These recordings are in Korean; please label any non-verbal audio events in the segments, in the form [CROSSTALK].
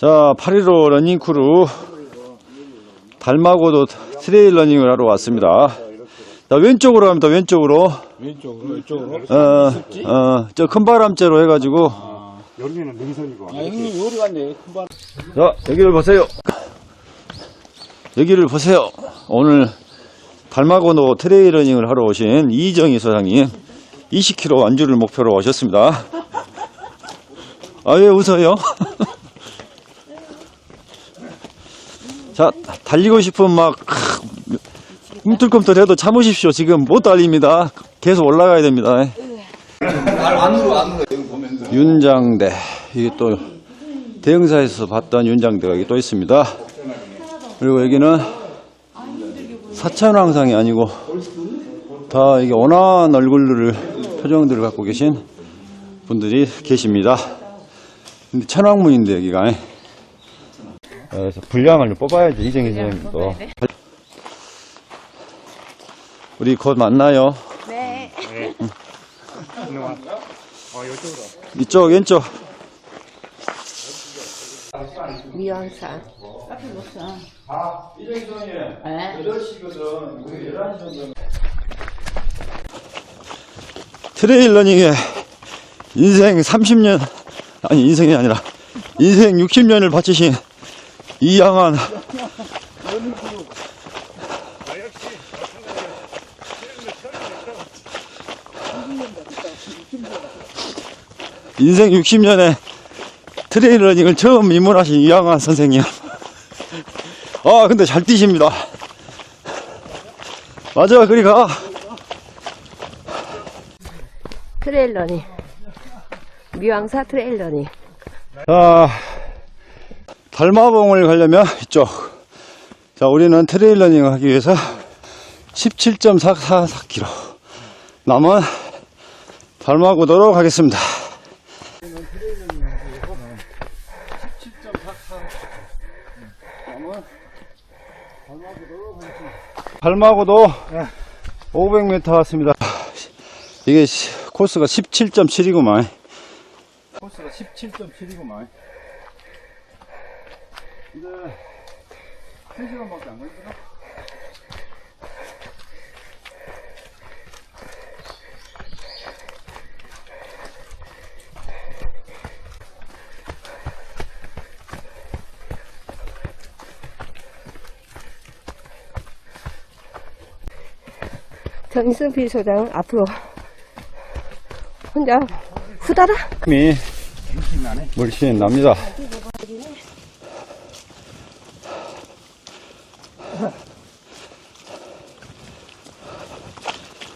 자, 8.15 러닝크루 달마고도 트레일 러닝을 하러 왔습니다. 자, 왼쪽으로 갑니다, 왼쪽으로. 왼쪽으로 이쪽으로 어, 어, 저 큰 바람째로 해가지고. 여기는 능선이고 아, 형님 요리 갔네. 금방. 자, 여기를 보세요. 여기를 보세요. 오늘 달마고도 트레일 러닝을 하러 오신 이정희 소장님 20km 완주를 목표로 오셨습니다. 아, 왜 웃어요? 자, 달리고 싶은 막, 꿈틀꿈틀해도 참으십시오. 지금 못 달립니다. 계속 올라가야 됩니다. 윤장대. 이게 또, 대형사에서 봤던 윤장대가 여기 또 있습니다. 그리고 여기는 사천왕상이 아니고, 다 이게 온화한 얼굴을, 표정들을 갖고 계신 분들이 계십니다. 근데 천왕문인데, 여기가. 그래서 분량을 좀 뽑아야지, 이정희 선생님도. 우리 곧 만나요. 네. 어 이쪽으로 이쪽, 왼쪽. 미왕산. 아, 이정희 선생님. 네. 8시거든. 11시 정도. 트레일 러닝에 인생 30년, 아니, 인생이 아니라, 인생 60년을 바치신 이양한 인생 60년에 트레일 러닝을 처음 입문하신 이양한 선생님. 아, 근데 잘 뛰십니다. 맞아, 그리 가. 트레일러니. 미왕사 트레일러니. 자, 달마봉을 가려면 이쪽. 자, 우리는 트레일 러닝을 하기 위해서 17.444km. 남은 달마고도로 가겠습니다. 달마고도 500m 왔습니다. 이게 시- 코스가 17.7이구만. 코스가 17.7이구만. 근데 3시간밖에 안 걸리구나. 정승필 소장 앞으로 혼자 후다닥 힘이 물씬 납니다.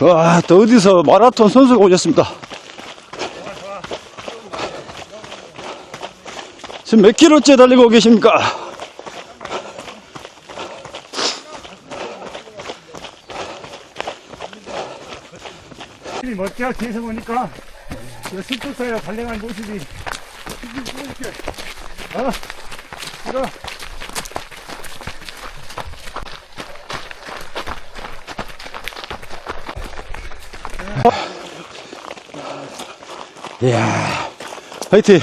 와, 또 어디서 마라톤 선수가 오셨습니다. 지금 몇 킬로째 달리고 계십니까? 이 멋지게 뒤에서 보니까 저 숲속에서 달려간 모습이 어 이거 이야, 화이팅!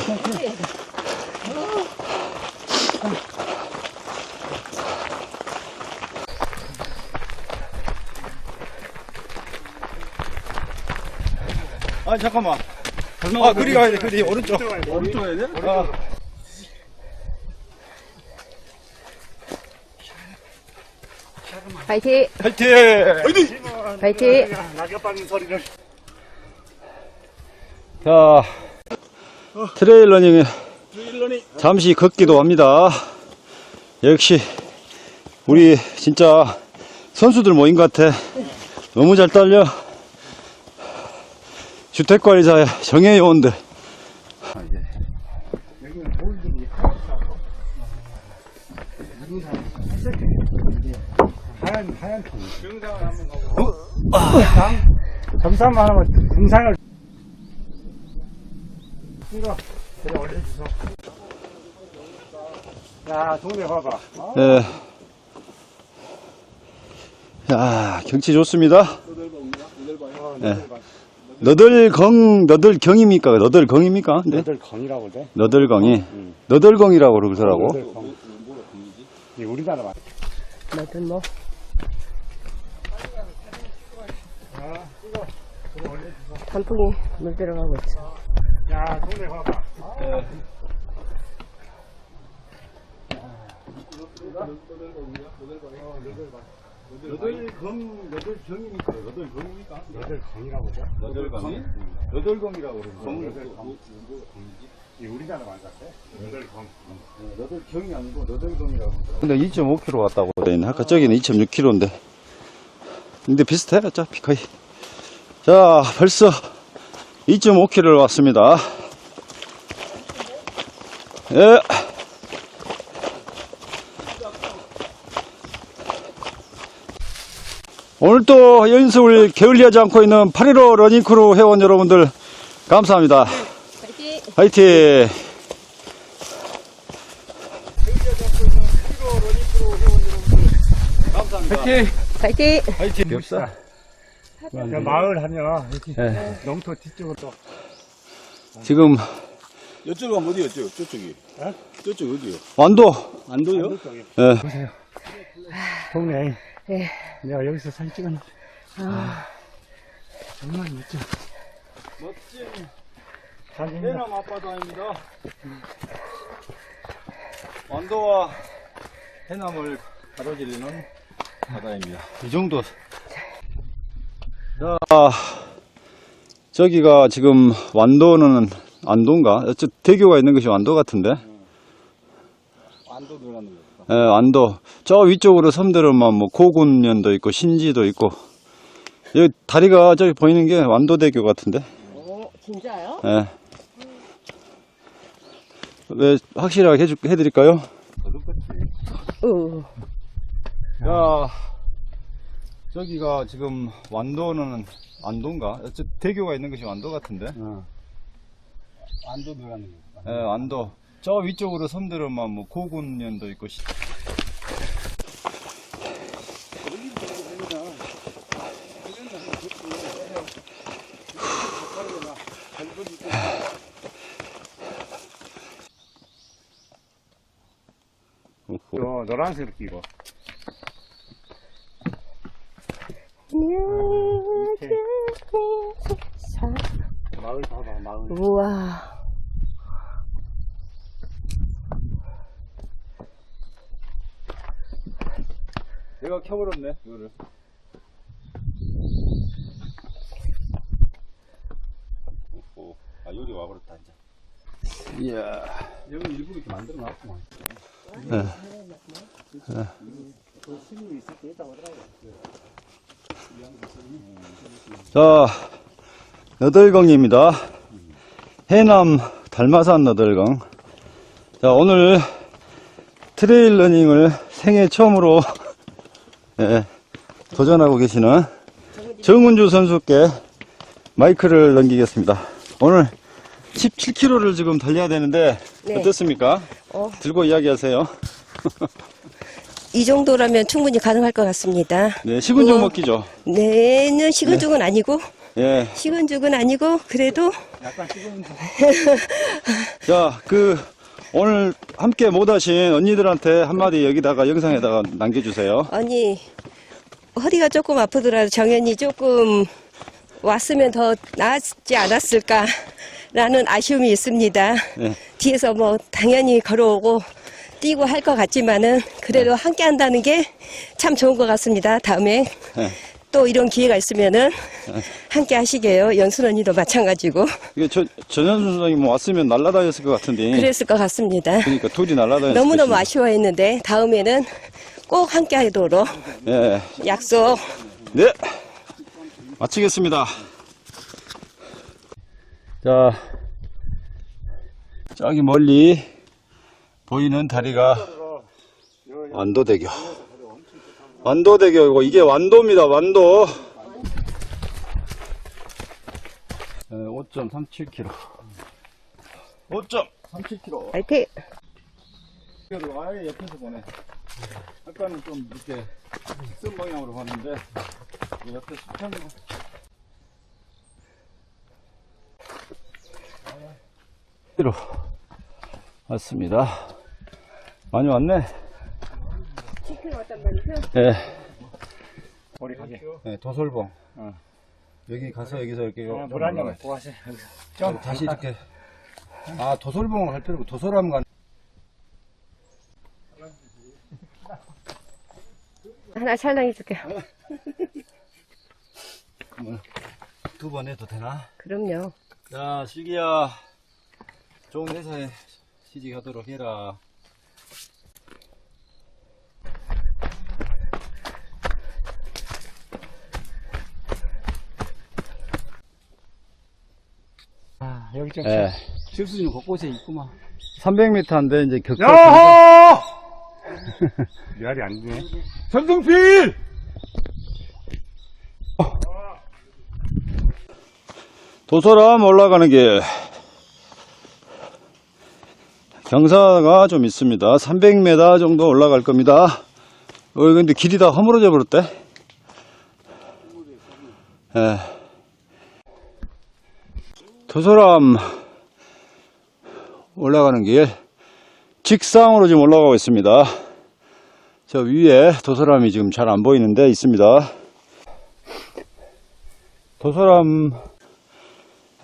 아, 잠깐만. 아, 그리 가야 돼, 그리. 오른쪽. 오른쪽 가야 돼? 아. 파이팅 화이팅! 파이팅 낙엽 밟는 소리를 자, 트레일 러닝에 잠시 걷기도 합니다. 역시, 우리 진짜 선수들 모임 같아. 너무 잘 달려. 주택관리자 정혜요원들. 여기는 돌들이 하얗고 하얀 하얀 통. 정상만 하면 등산을. 이거 그래 올려주소. 야 동네 봐봐. 어? 예. 야, 경치 좋습니다. 예. 너덜경, 너덜경입니까? 너덜경입니까? 네. 애들 건이라고 그래. 너덜경이. 너덜경이라고 그러더라고. 건. 이 우리나라 말. 뭐든 뭐. 단풍이 물 들어가고 있어. 야 동네 봐봐. 너덜경, 너덜경입니까? 너덜경입니까? 애들 건이라고 그래. 너덜경이? 너덜경이라고 그러더라고. 이 우리나라 말 같아. 애들 건. 너덜경이 아니고 너덜경이라고 근데 2.5km 왔다고. 아까 저기는 2.6km인데. 근데 비슷해, 어차피 거의. 자, 벌써 2.5km를 왔습니다. 예. 오늘 또 연습을 게을리하지 않고 있는 8.15 러닝크루 회원 여러분들 감사합니다. 파이팅! 화이팅! 파이팅! 화이팅! 없어? 그 마을 하면 이렇게 예. 농토 뒤쪽으로 또 지금 이쪽으로 가면 어디였죠? 저쪽이. 어? 저쪽 어디요? 완도 안도요? 쪽에 예. 동네 예. 내가 여기서 사진 찍었는데 아, 정말 멋져 멋진 사진 해남 앞바다입니다. 완도와 해남을 가로지르는 바다입니다. 이 정도. 자, 저기가 지금 완도는 안도인가? 저 대교가 있는 것이 완도 같은데? 안도 들어가는 거. 예, 완도. 저 위쪽으로 섬들은만 뭐 고군면도 있고 신지도 있고. 여기 다리가 저기 보이는 게 완도대교 같은데? 오, 진짜요? 예. 왜 확실하게 해줄, 해드릴까요? 응. 야, 저기가 지금 완도는 안도인가? 저 대교가 있는 것이 완도 같은데? 안도 들어가는 거. 예, 안도. 저 위쪽으로 섬들은만 뭐 고군면도 있고. 시-. 또 노란색 끼고 마을 봐봐 마을 우와. 내가 켜버렸네, 이거를. 오호. 아, 요리 와버렸다, 이제. 이야. 여기 일부러 이렇게 만들어 놨구만. 자, 너덜강입니다. 해남 달마산 너덜강. 자, 오늘 트레일 러닝을 생애 처음으로 예, 도전하고 계시는 정은주 선수께 마이크를 넘기겠습니다. 오늘 17km를 지금 달려야 되는데 네. 어떻습니까? 어. 들고 이야기하세요. [LAUGHS] 이 정도라면 충분히 가능할 것 같습니다. 네, 식은 죽 우와. 먹기죠. 내는 식은 죽은 아니고 예. 식은 죽은 아니고 그래도 자, 그, 오늘 함께 못 하신 언니들한테 한마디 여기다가 영상에다가 남겨주세요. 아니 허리가 조금 아프더라도 정연이 조금 왔으면 더 나았지 않았을까 라는 아쉬움이 있습니다. 네. 뒤에서 뭐 당연히 걸어오고 뛰고 할 것 같지만은 그래도 함께 한다는 게 참 좋은 것 같습니다. 다음에 네. 또 이런 기회가 있으면은 함께 하시게요. 연순 언니도 마찬가지고 이게 저, 전현수 선생님 왔으면 날라다녔을 것 같은데. 그랬을 것 같습니다. 그러니까 둘이 날라다녔을 너무너무 것입니다. 아쉬워했는데 다음에는 꼭 함께 하도록 예. 약속. 네. 마치겠습니다. 자, 저기 멀리 보이는 다리가 완도대교. 완도대교이고, 이게 완도입니다, 완도. 5.37km. 5.37km. 파이팅! 그래도 아예 옆에서 보네. 아까는 좀 이렇게 직선 방향으로 봤는데, 그 옆에 수평. 로 왔습니다. 많이 왔네. 10km 왔단 말이죠? 예. 우리 가게. 네, 도솔봉. 여기 가서 여기서 이렇게 물한잔 먹고 가세요. 좀 다시 이렇게 아 도솔봉을 할 때고 도솔함 간 하나 촬영해 줄게요. 두 번 해도 되나? 그럼요. 자 슬기야 좋은 회사에 취직하도록 해라. 여기 좀 예. 실수는 곳곳에 있구만. 300m인데 이제 격차. 야호! 미알이 안 되네. 전동필! 도솔함 올라가는 길. 경사가 좀 있습니다. 300m 정도 올라갈 겁니다. 어, 근데 길이 다 허물어져 버렸대. 예. 도솔함 올라가는 길. 직상으로 지금 올라가고 있습니다. 저 위에 도솔함이 지금 잘 안 보이는데 있습니다.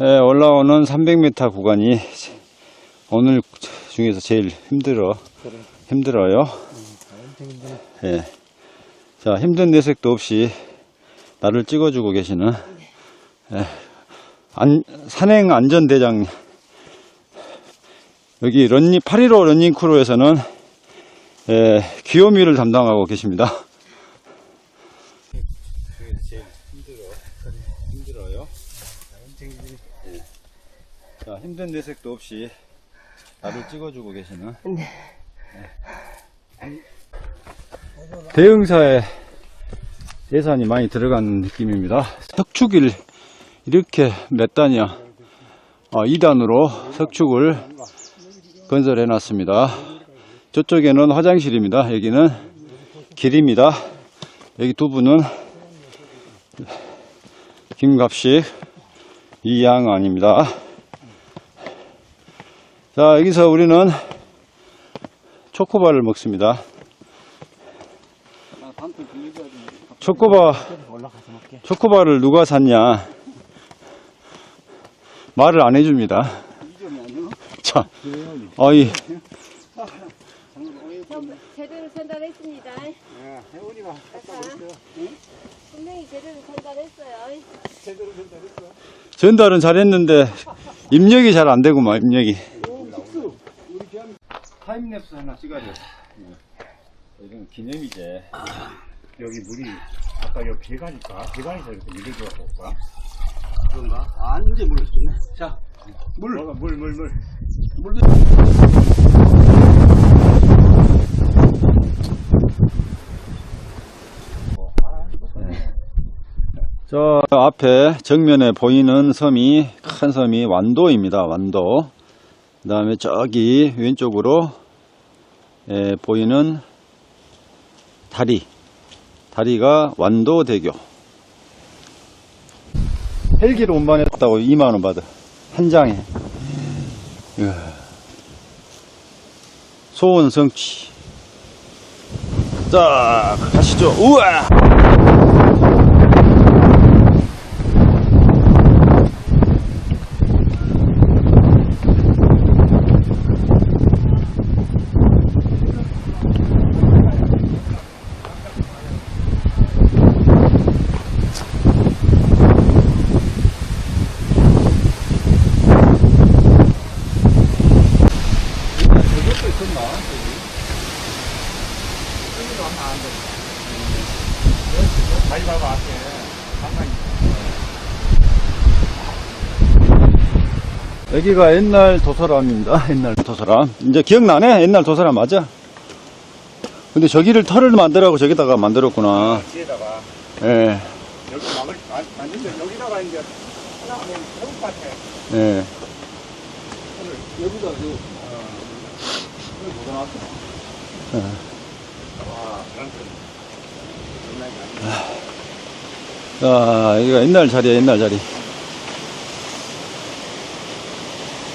예, 올라오는 300m 구간이 오늘 중에서 제일 힘들어 힘들어요. 예. 자 힘든 내색도 없이 나를 찍어주고 계시는 예, 안, 산행 안전대장 여기 런닝 815 런닝 크루에서는 예, 귀요미를 담당하고 계십니다. 자, 힘든 내색도 없이 나를 찍어주고 계시는 네. 대응사에 예산이 많이 들어간 느낌입니다. 석축을 이렇게 몇 단이야? 어, 2단으로 석축을 건설해 놨습니다. 저쪽에는 화장실입니다. 여기는 길입니다. 여기 두 분은 김갑식, 이양아입니다. 자, 여기서 우리는 초코바를 먹습니다. 초코바, 초코바를 누가 샀냐? 말을 안 해줍니다. 자, 어이, 제대로 전달했습니다. 혜원이가 분명히 제대로 전달했어요. 전달은 잘했는데 입력이 잘 안 되구만 입력이. 타임랩스 하나 찍어야 돼. 이건 기념이지. 여기 물이 아까 여기 배가니까 배가니까 이렇게 물이 들어가고 올까? 그런가? 아, 이제 물 좋네. 자, 물. 물, 물, 물. 물도 저 앞에 정면에 보이는 섬이 큰 섬이 완도입니다. 완도. 그 다음에 저기 왼쪽으로 예, 보이는 다리. 다리가 완도대교. 헬기로 운반했다고 2만원 받아. 한 장에. 이야. 소원 성취. 자, 가시죠. 우와! 여기가 옛날 도서람입니다. [LAUGHS] 옛날 도서람. 이제 기억나네? 옛날 도서람 맞아? 근데 저기를 털을 만들라고 저기다가 만들었구나. 뒤에다가 예, 여기 막을 만- 만든데 여기다가 이제 하나는 태국밭에 예. 여기다 그 아, 여기가 옛날 자리야, 옛날 자리.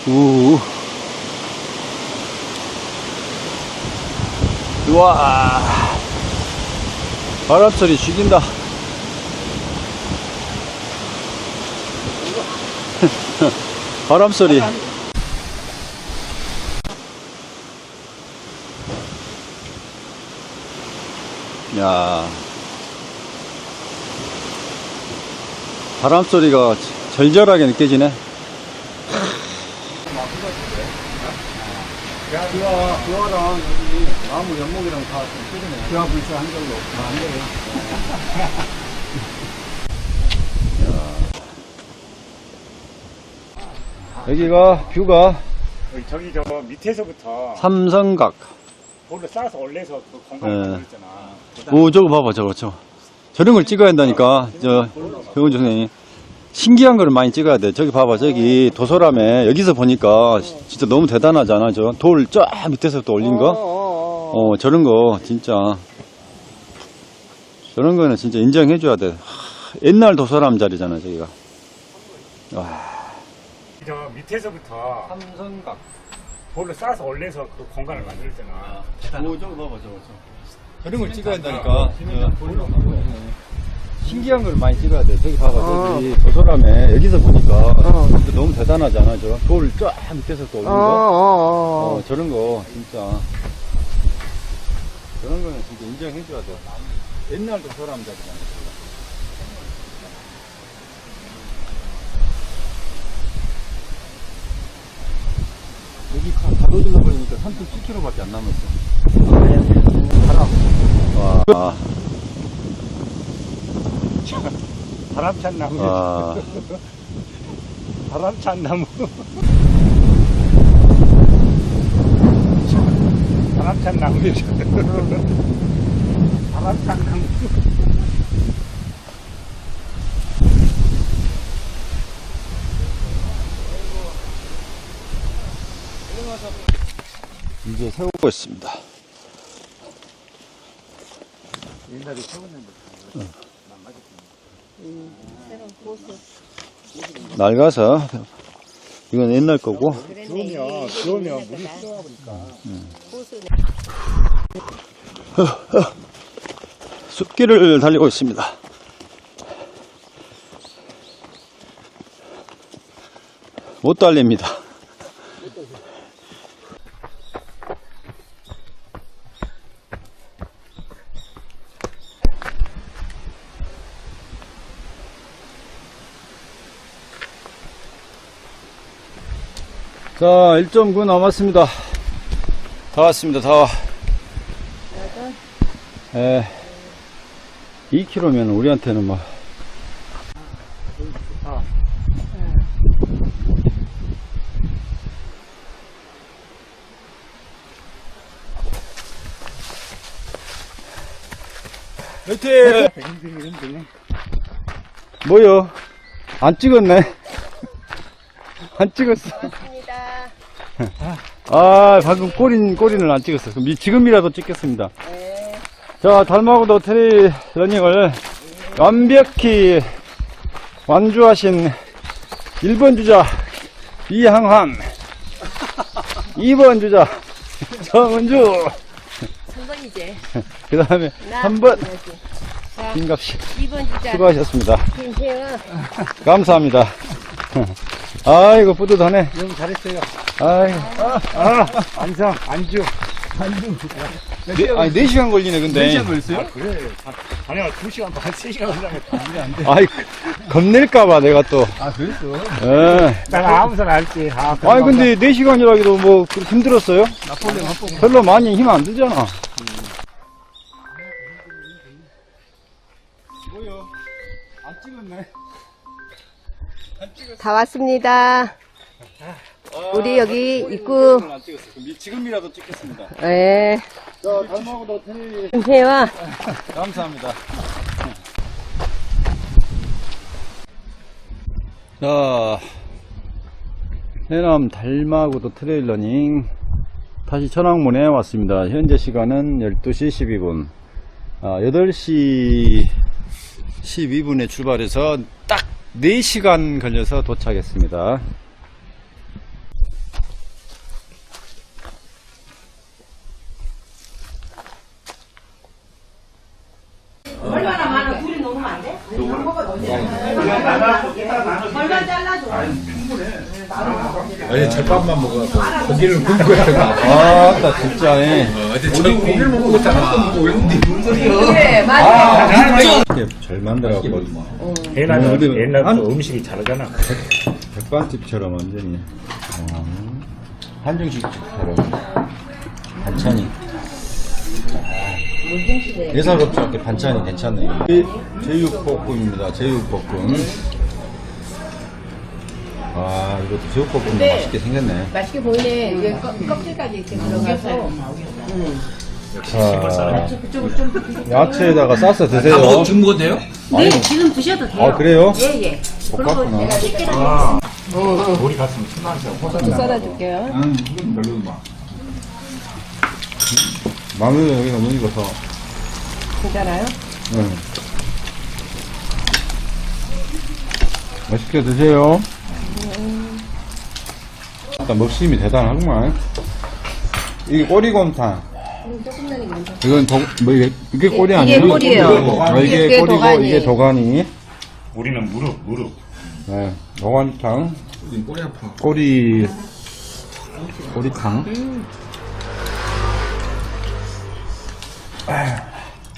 우. 우와. 바람 소리 죽인다. [LAUGHS] 바람 소리. 야. 바람 소리가 절절하게 느껴지네. 야, 그와, 그와랑 여기 나무 연목이랑 다 뜯어내. 그와 불사 한 정도. 아, 안 돼요. 여기가 뷰가 여기 저기 저 밑에서부터 삼성각. 볼을 쌓아서 올려서 그 공간 예. 만들었잖아. 오, 저거 봐봐, 저거, 저거. 저런 걸 찍어야 한다니까. 저, 병원주 선생님. 신기한 걸 많이 찍어야 돼. 저기 봐봐, 저기 도서람에 여기서 보니까 진짜 너무 대단하잖아. 저 돌 쫙 밑에서부터 올린 거. 어, 저런 거 진짜. 저런 거는 진짜 인정해줘야 돼. 하, 옛날 도서람 자리잖아, 저기가. 저 밑에서부터 삼성각. 볼을 쌓아서 올려서 그 공간을 만들었잖아. 오, 저거 봐봐, 저거, 저거. 저런 걸 찍어야 한다니까. 신기한 걸 많이 찍어야 돼. 저기 봐봐, 저기 도서람에 여기서 보니까 진짜 너무 대단하잖아. 저돌쫙 밑에서 또 올린 거. 어, 저런 거 진짜. 저런 거는 진짜 인정해줘야 돼. 옛날 도서람 자리잖아. 여기 가- 가로질러 버리니까 37km밖에 안 남았어. 와. 와. 바람찬 나무. 와. 바람찬 나무. 바람찬 나무. 바람찬 나무. 이제 세우고 있습니다. 낡아서 이건 옛날 거고 좋으면, 좋으면 물이 숲길을 달리고 있습니다. 못 달립니다. 자, 1.9 남았습니다. 다 왔습니다, 다 와. 예. 2km면 우리한테는 뭐. 화이팅! 뭐요? 안 찍었네. [LAUGHS] 안 찍었어. 아, 방금 꼬린, 꼬린을 안 찍었어. 그럼 이- 지금이라도 찍겠습니다. 네. 자, 달마고도 트레이 러닝을 완벽히 완주하신 1번 주자 이항환 [LAUGHS] 2번 주자 정은주 3번이제. 그 다음에 3번 자, 김갑씨 2번 주자. 수고하셨습니다. 김세영. 감사합니다. [LAUGHS] 아이고 뿌듯하네. 너무 잘했어요. 아이고. 아, 안성, 안주. 네, 아니 4시간 걸리네 근데. 걸렸어요? 그래. 아니야, 2시간 반, 3시간 걸렸네. 아이 겁낼까봐 내가 또. 아, 그랬어? 예. 난 아무 소리 알지. 아, 아니 근데 4시간이라기도 뭐 그렇게 힘들었어요? 별로 많이 힘 안 들잖아. 뭐요? 안 찍었네. 다 왔습니다. 우리 여기 입구. 지금이라도 찍겠습니다. 예. 테레비 김혜와 감사합니다. 자, 해남 달마구도 트레일러닝 다시 천왕문에 왔습니다. 현재 시간은 12시 12분. 아, 8시 12분에 출발해서 딱 4시간 걸려서 도착했습니다. 아니 절밥만 먹어 고기를 굽고 했잖아 아, 나 진짜, 예. 어제 저 고기를 먹고 있잖아. 이렇게 잘 만들어갖고. 옛날 어디- 옛날부터 안- 음식이 다르잖아. 백반집처럼 완전히. 어, 한정식집처럼. 반찬이. 예사롭지 않게 반찬이 괜찮네요. 제- 제육볶음입니다. 제육볶음 아 이것도 제육볶음 맛있게 생겼네 맛있게 보이네. 이게 껍- 껍질까지 이렇게 들어가서. 자 야채에다가 싸서 드세요 먹어도 돼요? 네, 지금 드셔도 돼요. 아 그래요? 예, 예. 볶았구나 우리 같으면 천만원 고추 썰어줄게요. 마늘 여기가 너무 익어서 괜찮아요? 응. 맛있게 드세요. 일단 먹심이 대단하구만. 이게 꼬리곰탕. 이건 도, 뭐 이게, 이게 꼬리 아니에요? 이게 꼬리예요. 아, 이게 이게 꼬리고 도가니. 이게 도가니. 우리는 무릎 무릎. 네, 도가니탕. 꼬리 꼬리탕.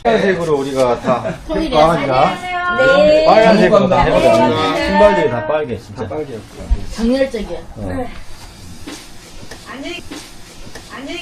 빨간색으로 우리가 다 평가하자. 네. 빨간색으로 다 해보자. 신발들이 다 빨개, 진짜. 정열적이야. 안녕히 안녕히